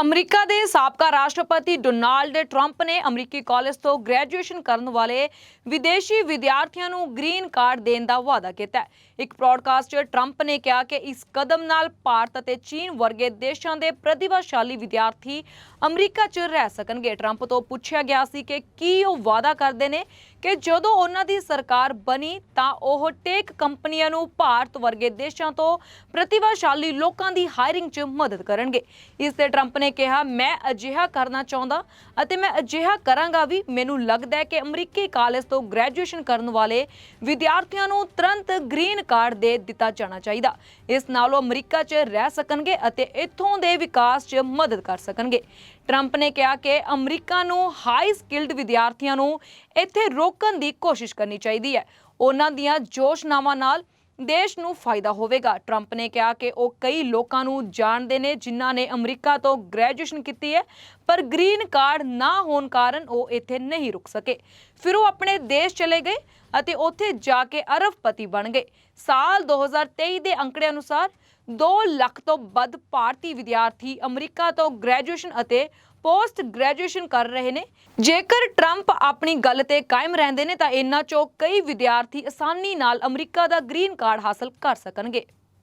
America ਦੇ ਸਾਬਕਾ ਰਾਸ਼ਟਰਪਤੀ ਡੋਨਾਲਡ ਟਰੰਪ ਨੇ ਅਮਰੀਕੀ ਕਾਲਜ ਤੋਂ ਗ੍ਰੈਜੂਏਸ਼ਨ ਕਰਨ ਵਾਲੇ ਵਿਦੇਸ਼ੀ ਵਿਦਿਆਰਥੀਆਂ ਨੂੰ ਗ੍ਰੀਨ ਕਾਰਡ ਦੇਣ ਦਾ ਵਾਅਦਾ ਕੀਤਾ ਹੈ। ਇੱਕ ਪ੍ਰੋਡਕਾਸਟ 'ਚ ਟਰੰਪ ਨੇ ਕਿਹਾ ਕਿ ਇਸ ਕਦਮ ਨਾਲ ਭਾਰਤ ਅਤੇ ਚੀਨ ਵਰਗੇ ਦੇਸ਼ਾਂ ਦੇ ਪ੍ਰਤਿਭਾਸ਼ਾਲੀ ਵਿਦਿਆਰਥੀ ਅਮਰੀਕਾ 'ਚ ਰਹਿ ਸਕਣਗੇ। ਟਰੰਪ ਤੋਂ ਪੁੱਛਿਆ ਗਿਆ ਸੀ ਕਿ ਕੀ ਉਹ ਵਾਅਦਾ ਕਰਦੇ ਨੇ ਕਿ ਜਦੋਂ ਉਹਨਾਂ ਦੀ ਸਰਕਾਰ ਬਣੀ ਤਾਂ ਉਹ ਟੇਕ ਕੰਪਨੀਆਂ ਨੂੰ ਭਾਰਤ ਵਰਗੇ ਦੇਸ਼ਾਂ ਤੋਂ ਪ੍ਰਤਿਭਾਸ਼ਾਲੀ ਲੋਕਾਂ ਦੀ ਹਾਇਰਿੰਗ 'ਚ ਮਦਦ ਕਰਨਗੇ। ਇਸ ਤੇ ਟਰੰਪ ਨੇ ਕਿਹਾ, ਮੈਂ ਅਜਿਹਾ ਕਰਨਾ ਚਾਹੁੰਦਾ ਅਤੇ ਮੈਂ ਅਜਿਹਾ ਕਰਾਂਗਾ ਵੀ ਮੈਨੂੰ ਲੱਗਦਾ ਹੈ ਕਿ ਅਮਰੀਕੀ ਕਾਲਜ ਤੋਂ ਗ੍ਰੈਜੂਏਸ਼ਨ ਕਰਨ ਵਾਲੇ ਵਿਦਿਆਰਥੀਆਂ ਨੂੰ ਤੁਰੰਤ ਗ੍ਰੀਨ ਕਾਰਡ ਦੇ ਦਿੱਤਾ ਜਾਣਾ ਚਾਹੀਦਾ। ਇਸ ਨਾਲ ਉਹ ਅਮਰੀਕਾ 'ਚ ਰਹਿ ਸਕਣਗੇ ਅਤੇ ਇੱਥੋਂ ਦੇ ਵਿਕਾਸ 'ਚ ਮਦਦ ਕਰ ਸਕਣਗੇ। ਟਰੰਪ ਨੇ ਕਿਹਾ ਕਿ ਅਮਰੀਕਾ ਨੂੰ ਹਾਈ ਸਕਿਲਡ ਵਿਦਿਆਰਥੀਆਂ ਨੂੰ ਇੱਥੇ ਰੋਕਣ ਦੀ ਕੋਸ਼ਿਸ਼ ਕਰਨੀ ਚਾਹੀਦੀ ਹੈ। ਉਹਨਾਂ ਦੀਆਂ ਜੋਸ਼ਨਾਵਾਂ ਨਾਲ ਦੇਸ਼ ਨੂੰ ਫਾਇਦਾ ਹੋਵੇਗਾ। ਟਰੰਪ ਨੇ ਕਿਹਾ ਕਿ ਉਹ ਕਈ ਲੋਕਾਂ ਨੂੰ ਜਾਣਦੇ ਨੇ ਜਿਨ੍ਹਾਂ ਨੇ ਅਮਰੀਕਾ ਤੋਂ ਗ੍ਰੈਜੂਏਸ਼ਨ ਕੀਤੀ ਹੈ, ਪਰ ਗ੍ਰੀਨ ਕਾਰਡ ਨਾ ਹੋਣ ਕਾਰਨ ਉਹ ਇੱਥੇ ਨਹੀਂ ਰੁਕ ਸਕੇ। ਫਿਰ ਉਹ ਆਪਣੇ ਦੇਸ਼ ਚਲੇ ਗਏ ਅਤੇ ਉੱਥੇ ਜਾ ਕੇ ਅਰਬਪਤੀ ਬਣ ਗਏ। ਸਾਲ 2023 ਦੇ ਅੰਕੜੇ ਅਨੁਸਾਰ 2 ਲੱਖ ਤੋਂ ਵੱਧ ਭਾਰਤੀ ਵਿਦਿਆਰਥੀ ਅਮਰੀਕਾ ਤੋਂ ਗ੍ਰੈਜੂਏਸ਼ਨ ਅਤੇ ਪੋਸਟ ਗ੍ਰੈਜੂਏਸ਼ਨ ਕਰ ਰਹੇ ਨੇ। ਜੇਕਰ ਟਰੰਪ ਆਪਣੀ ਗੱਲ ਤੇ ਕਾਇਮ ਰਹਿੰਦੇ ਨੇ ਤਾਂ ਇਹਨਾਂ ਚੋਂ ਕਈ ਵਿਦਿਆਰਥੀ ਆਸਾਨੀ ਨਾਲ ਅਮਰੀਕਾ ਦਾ ਗ੍ਰੀਨ ਕਾਰਡ ਹਾਸਲ ਕਰ ਸਕਣਗੇ।